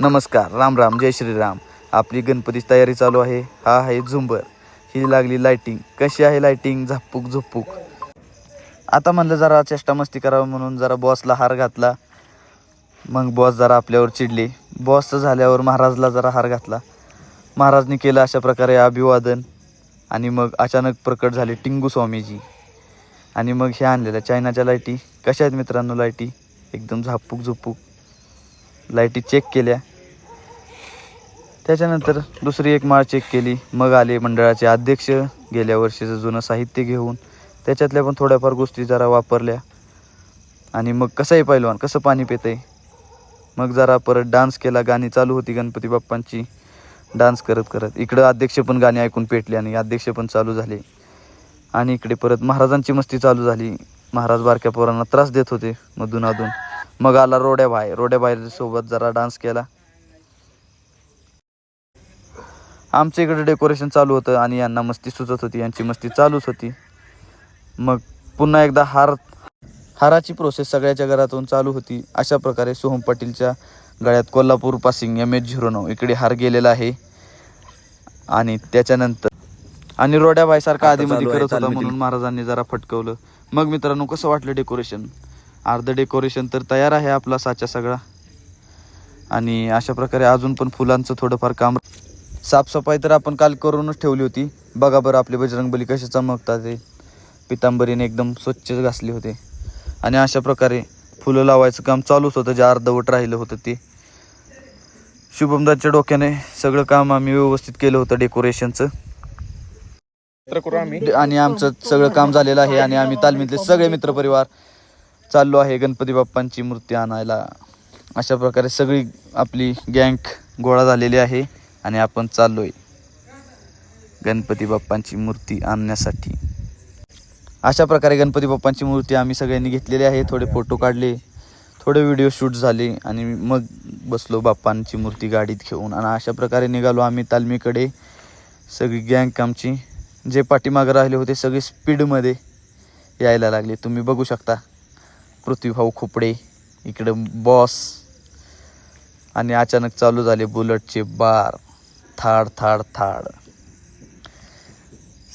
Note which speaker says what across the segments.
Speaker 1: नमस्कार राम राम जय श्रीराम. आपली गणपतीची तयारी चालू आहे. हा आहे झुंबर. ही लागली लायटिंग कशी आहे लायटिंग झापूक झुपूक. आता म्हणलं जरा चेष्टा मस्ती करावं म्हणून जरा बॉसला हार घातला. मग बॉस जरा आपल्यावर चिडले. बॉसचं झाल्यावर महाराजला जरा हार घातला. महाराजने केलं अशा प्रकारे अभिवादन. आणि मग अचानक प्रकट झाले टिंगू स्वामीजी. आणि मग हे आणलेल्या चायनाच्या लाईटी कशा आहेत मित्रांनो लाईटी एकदम झापूक झुपूक. लाईटी चेक केल्या. त्याच्यानंतर दुसरी एक माळ चेक केली. मग आले मंडळाचे अध्यक्ष. गेल्या वर्षीचं जुनं साहित्य घेऊन त्याच्यातल्या पण थोड्याफार गोष्टी जरा वापरल्या. आणि मग कसंही पैलवान? कसं पाणी पितंय? मग जरा परत डान्स केला. गाणी चालू होती गणपती बाप्पांची. डान्स करत करत. इकडं अध्यक्ष पण गाणी ऐकून पेटले आणि अध्यक्ष पण चालू झाले. आणि इकडे परत महाराजांची मस्ती चालू झाली. महाराज बारक्या पोरांना त्रास देत होते मधून अधून. मग आला रोड्याबाई रोड्याबाई सोबत जरा डान्स केला. आमच्या इकडे डेकोरेशन चालू होतं आणि यांना मस्ती सुचत होती. यांची मस्ती चालूच होती. मग पुन्हा एकदा हार हाराची प्रोसेस सगळ्याच्या घरातून चालू होती. अशा प्रकारे सोहम पाटीलच्या गळ्यात Kolhapur passing M H zero नऊ इकडे हार गेलेला आहे. आणि त्याच्यानंतर आणि रोड्याबाईसारखा
Speaker 2: आता
Speaker 1: आधीमध्ये
Speaker 2: चालू आहे
Speaker 1: करत होता. म्हणून महाराजांनी जरा फटकवलं. मग मित्रांनो कसं वाटलं डेकोरेशन अर्ध डेकोरेशन तर तयार आहे आपला साचा सगळा. आणि अशा प्रकारे अजून पण फुलांचं थोडंफार काम साफसफाई तर आपण काल करूनच ठेवली होती. बघा बरं आपले बजरंगबली कसे चमकतात ते. पितांबरीने एकदम स्वच्छ घासले होते. आणि अशा प्रकारे फुलं लावायचं काम चालूच होतं जे अर्धवट राहिलं होतं ते. शुभमदाच्या डोक्याने सगळं काम आम्ही व्यवस्थित केलं होतं डेकोरेशनचं. आणि आमचं सगळं काम झालेलं आहे आणि आम्ही तालमीतले सगळे मित्रपरिवार चाललो आहे गणपती बाप्पांची मूर्ती आणायला. अशा प्रकारे सगळी आपली गँग गोळा झालेली आहे आणि आपण चाललोय गणपती बाप्पांची मूर्ती आणण्यासाठी. अशा प्रकारे गणपती बाप्पांची मूर्ती आम्ही सगळ्यांनी घेतलेली आहे. थोडे फोटो काढले थोडे व्हिडिओ शूट झाले आणि मग बसलो बाप्पांची मूर्ती गाडीत घेऊन. आणि अशा प्रकारे निघालो आम्ही तालमीकडे. सगळी गँग आमची जे पाठीमागं राहिले होते सगळे स्पीडमध्ये यायला लागले. तुम्ही बघू शकता. पृथ्वीभाऊ खोपडे इकडं बॉस आणि अचानक चालू झाले बुलटचे बार. थाड थाड थाड.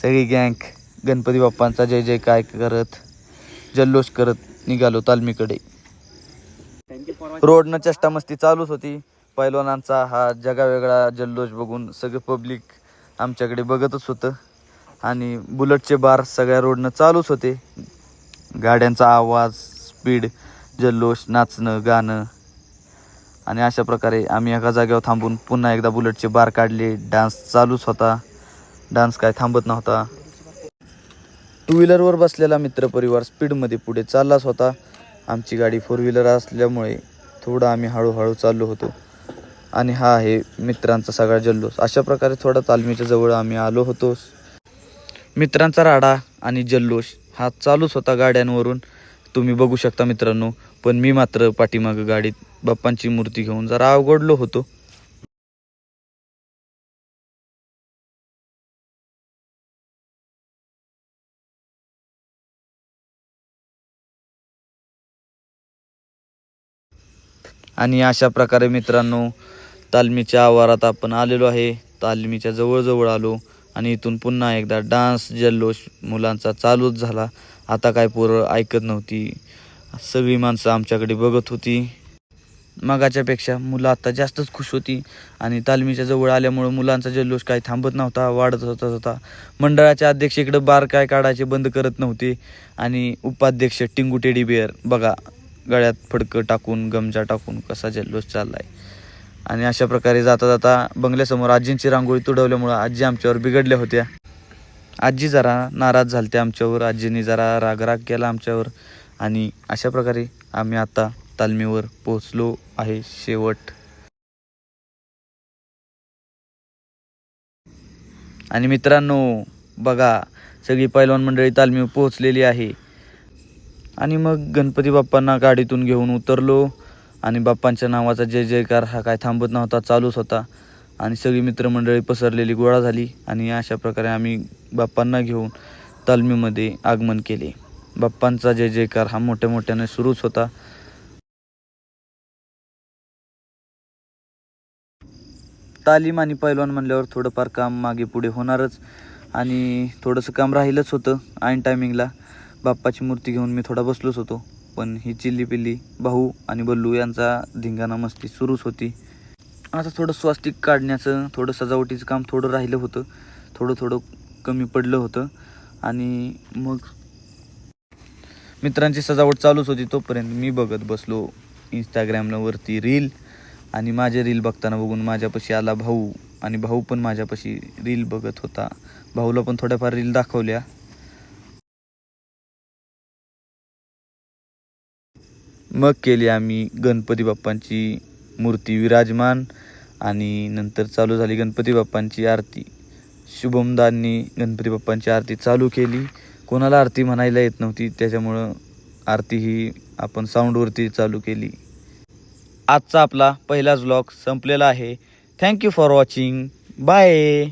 Speaker 1: सगळी गँग गणपती बाप्पांचा जय जय काय करत जल्लोष करत निघालो तालमीकडे. रोडनं चेष्टा मस्ती चालूच होती. पैलवानांचा हा जगावेगळा जल्लोष बघून सगळं पब्लिक आमच्याकडे बघतच होतं. आणि बुलटचे बार सगळ्या रोडनं चालूच होते. गाड्यांचा आवाज स्पीड जल्लोष नाचणं गाणं. आणि अशा प्रकारे आम्ही एका जागेवर थांबून पुन्हा एकदा बुलेटचे बार काढले. डान्स चालूच होता. डान्स काय थांबत नव्हता. टू व्हीलरवर बसलेला मित्रपरिवार स्पीडमध्ये पुढे चाललाच होता. आमची गाडी फोर व्हीलर असल्यामुळे थोडं आम्ही हळूहळू चाललो होतो. आणि हा आहे मित्रांचा सगळा जल्लोष. अशा प्रकारे थोडा तालमीच्या जवळ आम्ही आलो होतो. मित्रांचा राडा आणि जल्लोष हा चालूच होता गाड्यांवरून. तुम्ही बघू शकता मित्रांनो पण मी मात्र पाठीमागं गाडीत बाप्पांची मूर्ती घेऊन जरा अवघडलो होतो. आणि अशा प्रकारे मित्रांनो तालमीच्या आवारात आपण आलेलो आहे. तालमीच्या जवळजवळ आलो. आणि इथून पुन्हा एकदा डान्स जल्लोष मुलांचा चालूच झाला. आता काय पोरं ऐकत नव्हती. सगळी माणसं आमच्याकडे बघत होती. मगाच्यापेक्षा मुलं आता जास्तच खुश होती आणि तालमीच्या जवळ आल्यामुळं मुलांचा जल्लोष काही थांबत नव्हता वाढत होता होता मंडळाचे अध्यक्ष इकडं बार काय काढायचे बंद करत नव्हते आणि उपाध्यक्ष टिंगू टेडी बिअर बघा गळ्यात फडकं टाकून गमजा टाकून कसा जल्लोष चाललाय. आणि अशा प्रकारे जाता जाता बंगल्यासमोर आजींची रांगोळी तुडवल्यामुळं आजी आमच्यावर बिघडल्या होत्या. आजी जरा नाराज झालत्या आमच्यावर आजीने जरा रागराग केला आमच्यावर आणि अशा प्रकारे आम्ही आता तालमीवर पोहोचलो आहे शेवट. आणि मित्रांनो बघा सगळी पैलवान मंडळी तालमीवर पोहोचलेली आहे. आणि मग गणपती बाप्पांना गाडीतून घेऊन उतरलो. आणि बाप्पांच्या नावाचा जय जयकार हा काय थांबत नव्हता चालूच होता. आणि सगळी मित्रमंडळी पसरलेली गोळा झाली आणि अशा प्रकारे आम्ही बाप्पांना घेऊन तालमीमध्ये आगमन केले. बाप्पांचा जय जयकार हा मोठ्या मोठ्याने सुरूच होता. तालीम आणि पैलवान म्हणल्यावर थोडंफार काम मागे पुढे होणारच आणि थोडंसं काम राहिलंच होतं ऐन टायमिंगला बाप्पाची मूर्ती घेऊन मी थोडा बसलोच होतो. पण ही चिल्ली पिल्ली भाऊ आणि बल्लू यांचा धिंगाणा मस्ती सुरूच होती. आता थोडं स्वास्तिक काढण्याचं थोडं सजावटीचं काम थोडं राहिलं होतं. थोडं थोडं कमी पडलं होतं. आणि मग मित्रांची सजावट चालूच होती तोपर्यंत मी बघत बसलो इंस्टाग्रामवरती रील आणि माझे रील बघताना बघून माझ्यापाशी आला भाऊ. आणि भाऊ पण माझ्यापाशी रील बघत होता. भाऊला पण थोड्याफार रील दाखवल्या. मग केली आम्ही गणपती बाप्पांची मूर्ती विराजमान आणि नंतर चालू झाली गणपती बाप्पांची आरती. शुभमदांनी गणपती बाप्पांची आरती चालू केली. कोणाला आरती म्हणायला येत नव्हती त्याच्यामुळं आरती ही आपण साऊंडवरती चालू केली. आजचा आपला पहिलाच व्लॉग संपलेला आहे. Thank you for watching bye